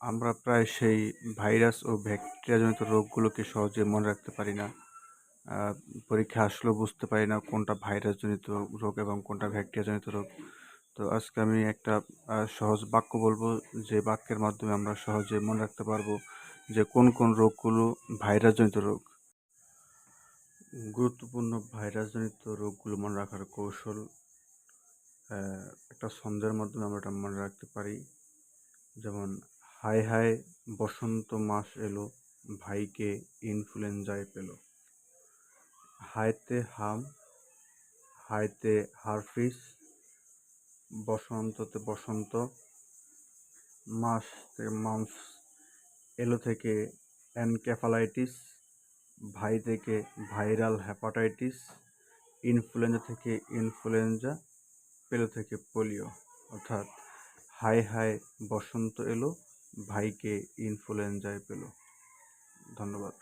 আমরা প্রায় সেই ভাইরাস ও ব্যাকটেরিয়াজনিত রোগগুলোকে সহজে মনে রাখতে পারি না। পরীক্ষা আসলেও বুঝতে পারি না কোনটা ভাইরাসজনিত রোগ এবং কোনটা ব্যাকটেরিয়াজনিত রোগ। তো আজকে আমি একটা সহজ বাক্য বলব, যে বাক্যের মাধ্যমে আমরা সহজে মনে রাখতে পারব যে কোন কোন রোগগুলো ভাইরাসজনিত রোগ। গুরুত্বপূর্ণ ভাইরাসজনিত রোগগুলো মনে রাখার কৌশল একটা ছন্দের মাধ্যমে আমরা এটা মনে রাখতে পারি। যেমন হায় হায় বসন্ত মাস এলো, ভাইকে ইনফ্লুয়েঞ্জায় পেল। হাইতে হাম হাইতে হারফিস, বসন্ততে বসন্ত মাস থেকে মাম্পস এলো থেকে অ্যানকেফালাইটিস ভাই থেকে ভাইরাল হ্যাপাটাইটিস ইনফ্লুয়েঞ্জা থেকে ইনফ্লুয়েঞ্জা পেল থেকে পোলিও। অর্থাৎ হায় হায় বসন্ত এলো ভাইকে ইনফ্লুয়েঞ্জায় পেল। ধন্যবাদ।